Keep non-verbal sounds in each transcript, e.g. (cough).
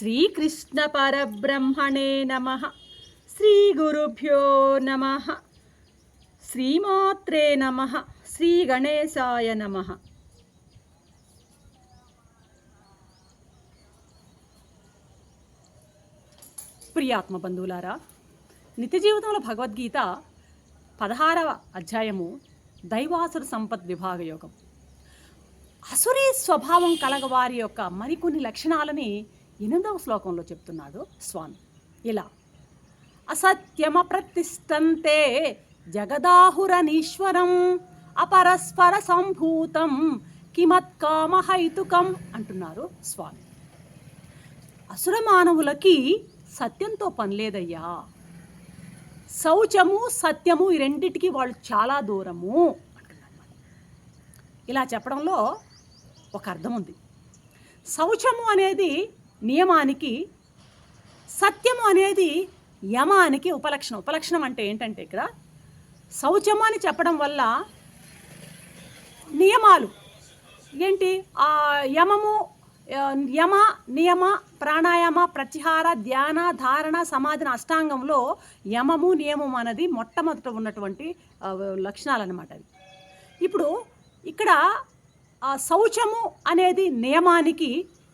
శ్రీకృష్ణ పరబ్రహ్మణే నమ. శ్రీ గురుభ్యో నమ. శ్రీమాత్రే నమ. శ్రీ గణేశాయ నమ. ప్రియాత్మ బంధువులారా నిత్య జీవితంలో భగవద్గీత పదహారవ అధ్యాయము దైవాసుర సంపత్ విభాగ యోగం. అసురీ స్వభావం కలగవారి యొక్క మరికొన్ని లక్షణాలని ఎనిమిదవ శ్లోకంలో చెప్తున్నాడు స్వామి. ఇలా అసత్యమ ప్రతిష్టంతే జగదాహురనీశ్వరం అపరస్పర సంభూతం కిమత్కామహైతుకం అంటున్నారు స్వామి. అసుర మానవులకి సత్యంతో పనిలేదయ్యా శౌచము సత్యము ఈ రెండిటికి వాళ్ళు చాలా దూరము అంటున్నారు ఇలా చెప్పడంలో ఒక అర్థం ఉంది శౌచము అనేది నియమానికి సత్యము అనేది యమానికి ఉపలక్షణం. ఉపలక్షణం అంటే ఏంటంటే ఇక్కడ శౌచము అని చెప్పడం వల్ల నియమాలు. ఏంటి? ఆ యమము యమ నియమ ప్రాణాయామ ప్రత్యాహార ధ్యాన ధారణ సమాధిన అష్టాంగంలో యమము నియమం అనేది మొట్టమొదట ఉన్నటువంటి లక్షణాలు అన్నమాట అవి. ఇప్పుడు ఇక్కడ శౌచము అనేది నియమానికి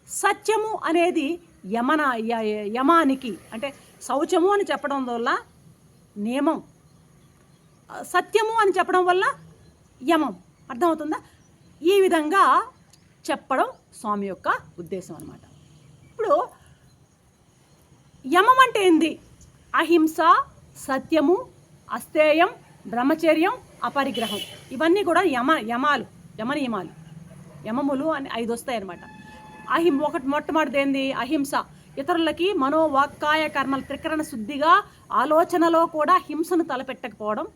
సత్యము అనేది యమన యమానికి అంటే శౌచము అని చెప్పడం వల్ల నియమం. సత్యము అని చెప్పడం వల్ల యమం. అర్థమవుతుందా? ఈ విధంగా చెప్పడం స్వామి యొక్క ఉద్దేశం అనమాట ఇప్పుడు యమం అంటే ఏంది? అహింస సత్యము అస్థేయం బ్రహ్మచర్యం అపరిగ్రహం. ఇవన్నీ కూడా యమ యమాలు యమ నియమాలు యమములు అని ఐదు వస్తాయి అన్నమాట అహిం ఒకటి మొట్టమొదటిది ఏంది? అహింస. ఇతరులకి మనోవాక్కాయ కర్మల త్రికరణ శుద్ధిగా ఆలోచనలో కూడా హింసను తలపెట్టకపోవడం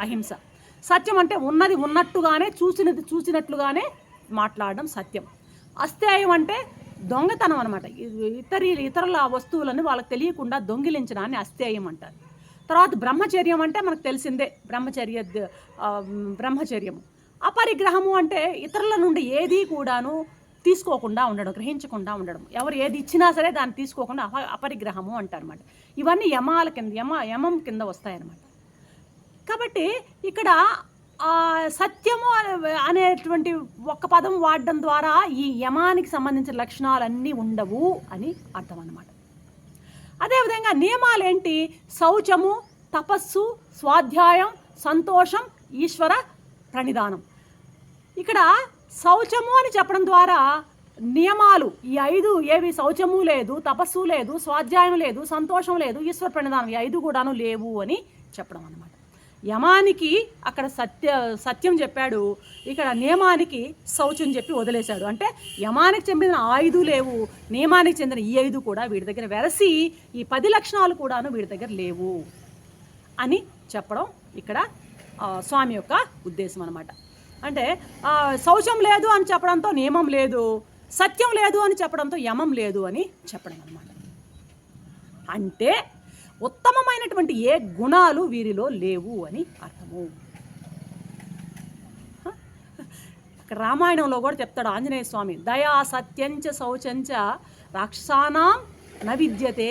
అహింస. సత్యం అంటే ఉన్నది ఉన్నట్టుగానే చూసినది చూసినట్లుగానే మాట్లాడడం సత్యం. అస్థేయం అంటే దొంగతనం అనమాట ఇతరి ఇతరుల వస్తువులను వాళ్ళకి తెలియకుండా దొంగిలించడాన్ని అస్థేయం అంటారు. తర్వాత బ్రహ్మచర్యం అంటే మనకు తెలిసిందే. బ్రహ్మచర్య బ్రహ్మచర్యము. అపరిగ్రహము అంటే ఇతరుల నుండి ఏదీ కూడాను తీసుకోకుండా ఉండడం గ్రహించకుండా ఉండడం. ఎవరు ఏది ఇచ్చినా సరే దాన్ని తీసుకోకుండా అప అపరిగ్రహము అంటారన్నమాట. ఇవన్నీ యమాల కింద యమ యమం కింద వస్తాయన్నమాట. కాబట్టి ఇక్కడ సత్యము అనేటువంటి ఒక్క పదం వాడడం ద్వారా ఈ యమానికి సంబంధించిన లక్షణాలన్నీ ఉండవు అని అర్థం అన్నమాట అదేవిధంగా నియమాలు ఏంటి శౌచము తపస్సు స్వాధ్యాయం సంతోషం ఈశ్వర ప్రణిధానం ఇక్కడ శౌచము అని చెప్పడం ద్వారా నియమాలు ఈ ఐదు ఏవి శౌచము లేదు తపస్సు లేదు స్వాధ్యాయం లేదు సంతోషం లేదు ఈశ్వర ప్రణిధానం ఈ ఐదు కూడాను లేవు అని చెప్పడం అనమాట యమానికి అక్కడ సత్య సత్యం చెప్పాడు ఇక్కడ నియమానికి శౌచం చెప్పి వదిలేశాడు. అంటే యమానికి చెందిన ఆ ఐదు లేవు నియమానికి చెందిన ఈ ఐదు కూడా వీడి దగ్గర వెరసి ఈ పది లక్షణాలు కూడాను వీడి దగ్గర లేవు అని చెప్పడం ఇక్కడ స్వామి యొక్క ఉద్దేశం అనమాట అంటే శౌచం లేదు అని చెప్పడంతో నియమం లేదు సత్యం లేదు అని చెప్పడంతో యమం లేదు అని చెప్పడం అనమాట అంటే ఉత్తమమైనటువంటి ఏ గుణాలు వీరిలో లేవు అని అర్థము. ఇక్కడ రామాయణంలో కూడా చెప్తాడు ఆంజనేయ స్వామి దయా సత్యంచ శౌచంచ రాక్షసానాం న విద్యతే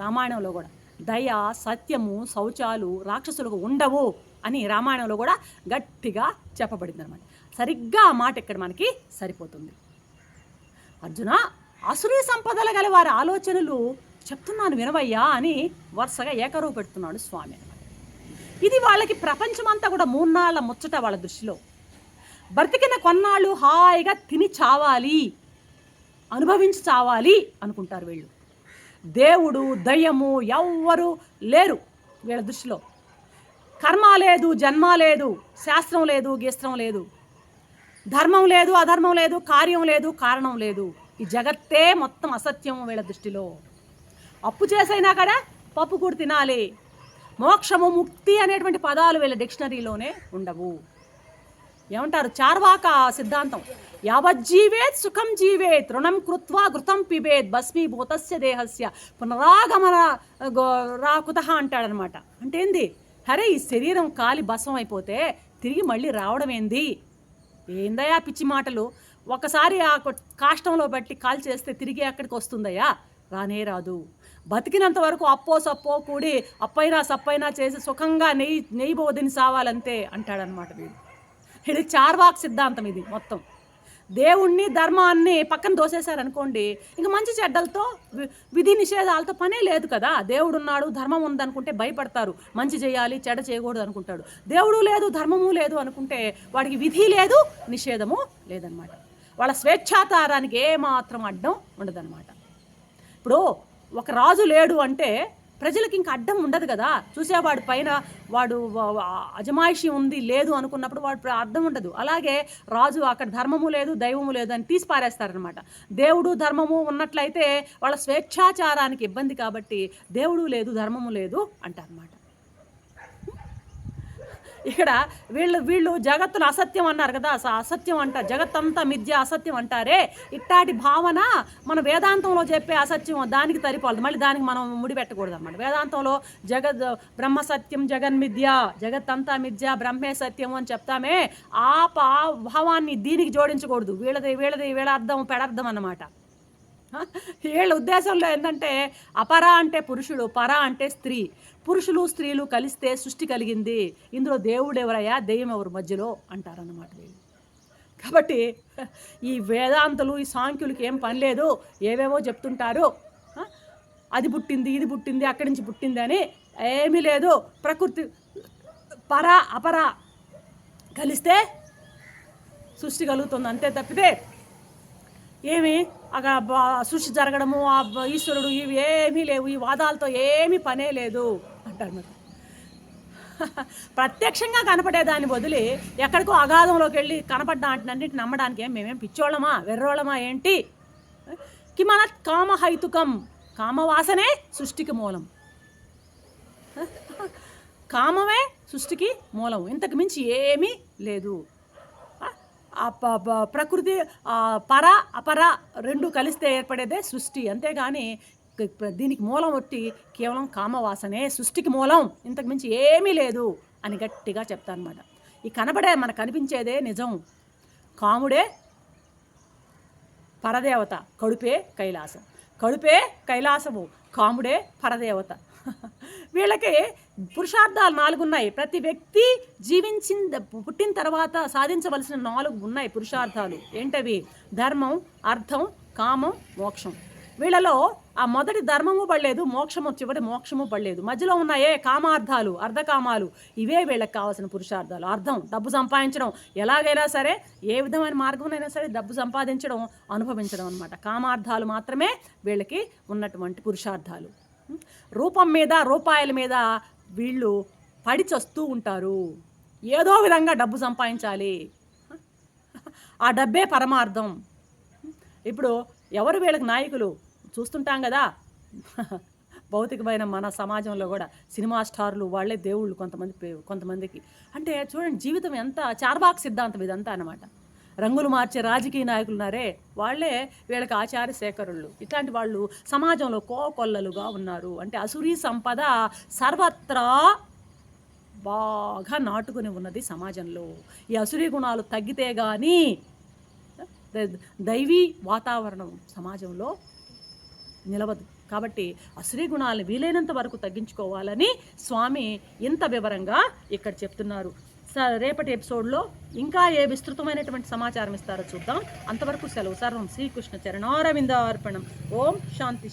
రామాయణంలో కూడా. దయ సత్యము శౌచాలు రాక్షసులకు ఉండవు అని రామాయణంలో కూడా గట్టిగా చెప్పబడింది అనమాట సరిగ్గా ఆ మాట ఇక్కడ మనకి సరిపోతుంది? అర్జున అసురీ సంపదలు గల వారి ఆలోచనలు చెప్తున్నాను వినవయ్యా అని వరుసగా ఏకరువు పెడుతున్నాడు స్వామి ఇది వాళ్ళకి ప్రపంచమంతా కూడా మూన్నాళ్ళ ముచ్చట వాళ్ళ దృష్టిలో. బ్రతికిన కొన్నాళ్ళు హాయిగా తిని చావాలి అనుభవించి చావాలి అనుకుంటారు వీళ్ళు. దేవుడు దయ్యము ఎవ్వరు లేరు వీళ్ళ దృష్టిలో. కర్మ లేదు జన్మ లేదు శాస్త్రం లేదు గీస్త్రం లేదు. ధర్మం లేదు అధర్మం లేదు కార్యం లేదు కారణం లేదు. ఈ జగత్తే మొత్తం అసత్యం వీళ్ళ దృష్టిలో. అప్పు చేసైనా కదా పప్పు కూడా తినాలి. మోక్షము ముక్తి అనేటువంటి పదాలు వీళ్ళ డిక్షనరీలోనే ఉండవు. ఏమంటారు? చార్వాక సిద్ధాంతం. యావజ్జీవేత్ సుఖం జీవేత్ రుణం కృత్వా ఘృతం పిబేత్ భస్మీభూతస్య దేహస్య. పునరాగమన గో- రాకుత అంటాడనమాట. అంటే ఏంది? అరే ఈ శరీరం కాలి బసం అయిపోతే తిరిగి మళ్ళీ రావడం ఏంది? ఏందయ్యా పిచ్చి మాటలు? ఒకసారి ఆ కాష్టంలో బట్టి కాల్ చేస్తే తిరిగి అక్కడికి వస్తుందయ్యా? రానే రాదు. బతికినంత వరకు అప్పో సప్పో కూడి అప్పైనా సప్పైనా చేసి సుఖంగా నెయ్యి నెయ్యి బోధిని సావాలంతే అంటాడనమాట వీడు. ఇది చార్వాక్ సిద్ధాంతం ఇది మొత్తం. దేవుణ్ణి ధర్మాన్ని పక్కన దోసేశారనుకోండి ఇంక మంచి చెడ్డలతో విధి నిషేధాలతో పనే లేదు కదా. దేవుడు ఉన్నాడు ధర్మం ఉందనుకుంటే భయపడతారు. మంచి చేయాలి చెడ్డ చేయకూడదు అనుకుంటాడు దేవుడు లేదు ధర్మము లేదు అనుకుంటే వాడికి విధి లేదు నిషేధము లేదనమాట. వాళ్ళ స్వేచ్ఛాతారానికి ఏమాత్రం అడ్డం ఉండదన్నమాట ఇప్పుడు ఒక రాజు లేడు అంటే ప్రజలకు ఇంకా అడ్డం ఉండదు కదా. చూసేవాడి పైన వాడు అజమాయిషి ఉంది లేదు అనుకున్నప్పుడు వాడు అర్థం ఉండదు. అలాగే రాజు అక్కడ ధర్మము లేదు దైవము లేదు అని తీసి పారేస్తారనమాట దేవుడు ధర్మము ఉన్నట్లయితే వాళ్ళ స్వేచ్ఛాచారానికి ఇబ్బంది కాబట్టి దేవుడు లేదు ధర్మము లేదు అంటారనమాట ఇక్కడ వీళ్ళు వీళ్ళు జగత్తును అసత్యం అన్నారు కదా అసత్యం అంట జగత్తంతా మిథ్య అసత్యం అంటారే. ఇట్టాటి భావన మన వేదాంతంలో చెప్పే అసత్యం దానికి తరిపోలేదు మళ్ళీ దానికి మనం ముడిపెట్టకూడదు అన్నమాట. వేదాంతంలో జగత్ బ్రహ్మ సత్యం జగన్మిథ్య జగత్తంతా మిథ్య బ్రహ్మే సత్యం అని చెప్తామే. ఆ పా భావాన్ని దీనికి జోడించకూడదు. వీళ్ళది వీళ్ళది వీళ్ళ అర్థం పెడర్థం అన్నమాట. వీళ్ళ ఉద్దేశంలో ఏంటంటే అపర అంటే పురుషుడు పర అంటే స్త్రీ. పురుషులు స్త్రీలు కలిస్తే సృష్టి కలిగింది. ఇందులో దేవుడు ఎవరయ్యా? దెయ్యం ఎవరు మధ్యలో? అంటారన్నమాట వీళ్ళు. కాబట్టి ఈ వేదాంతులు ఈ సాంఖ్యులకి ఏం పని లేదు. ఏవేవో చెప్తుంటారు. అది పుట్టింది ఇది పుట్టింది అక్కడి నుంచి పుట్టింది అని ఏమీ లేదు. ప్రకృతి పర అపర కలిస్తే సృష్టి కలుగుతుంది. అంతే తప్పితే ఏమి? అక్కడ బ- సృష్టి జరగడము ఆ ఈశ్వరుడు ఇవి ఏమీ లేవు ఈ వాదాలతో ఏమీ పనే లేదు అంటారు మరి. (laughs) ప్రత్యక్షంగా కనపడేదాన్ని వదిలి ఎక్కడికో అగాధంలోకి వెళ్ళి కనపడ్డా అంటున్నింటిని నమ్మడానికి ఏం? మేమేం పిచ్చోళ్ళమా? వెర్రోళ్ళమా? ఏంటి? కిమన కామహైతుకం. కామవాసనే సృష్టికి మూలం. (laughs) కామమే సృష్టికి మూలం. ఇంతకు మించి ఏమీ లేదు. ప్రకృతి పర అపర రెండు కలిస్తే ఏర్పడేదే సృష్టి. అంతేగాని దీనికి మూలం ఒట్టి కేవలం కామవాసనే సృష్టికి మూలం. ఇంతకు మించి ఏమీ లేదు అని గట్టిగా చెప్తాను అనమాట ఈ కనబడే మనకు కనిపించేదే నిజం. కాముడే పరదేవత కడుపే కైలాసం. కడుపే కైలాసము కాముడే పరదేవత. వీళ్ళకి పురుషార్థాలు నాలుగు ఉన్నాయి. ప్రతి వ్యక్తి జీవించిన పుట్టిన తర్వాత సాధించవలసిన నాలుగు ఉన్నాయి పురుషార్థాలు. ఏంటవి? ధర్మం అర్థం కామం మోక్షం. వీళ్ళలో ఆ మొదటి ధర్మము పడలేదు మోక్షము చివరి మోక్షము పడలేదు. మధ్యలో ఉన్నాయే కామార్థాలు అర్ధకామాలు. ఇవే వీళ్ళకి కావాల్సిన పురుషార్థాలు. అర్థం డబ్బు సంపాదించడం. ఎలాగైనా సరే ఏ విధమైన మార్గంలోనైనా సరే డబ్బు సంపాదించడం అనుభవించడం అనమాట కామార్థాలు మాత్రమే వీళ్ళకి ఉన్నటువంటి పురుషార్థాలు. రూపం మీద రూపాయల మీద వీళ్ళు పడిచొస్తూ ఉంటారు. ఏదో విధంగా డబ్బు సంపాదించాలి. ఆ డబ్బే పరమార్థం. ఇప్పుడు ఎవరు వీళ్ళకి నాయకులు? చూస్తుంటాం కదా. భౌతికమైన మన సమాజంలో కూడా సినిమా స్టార్లు వాళ్ళే దేవుళ్ళు కొంతమంది పే- కొంతమందికి. అంటే చూడండి జీవితం ఎంత చార్బాక్ సిద్ధాంతం ఇదంతా అన్నమాట. రంగులు మార్చే రాజకీయ నాయకులు ఉన్నారే వాళ్ళే వీళ్ళకి ఆచార శేఖరుళ్ళు ఇట్లాంటి వాళ్ళు సమాజంలో కోకొల్లలుగా ఉన్నారు. అంటే అసురీ సంపద సర్వత్రా బాగా నాటుకుని ఉన్నది సమాజంలో. ఈ అసురీ గుణాలు తగ్గితే కానీ దైవీ వాతావరణం సమాజంలో నిలవదు. కాబట్టి అసురీ గుణాలను వీలైనంత వరకు తగ్గించుకోవాలని స్వామి ఇంత వివరంగా ఇక్కడ చెప్తున్నారు. రేపటి ఎపిసోడ్లో ఇంకా ఏ విస్తృతమైనటువంటి సమాచారం ఇస్తారో చూద్దాం. అంతవరకు సెలవు సర్వం శ్రీకృష్ణ చరణారవిందార్పణం. ఓం శాంతి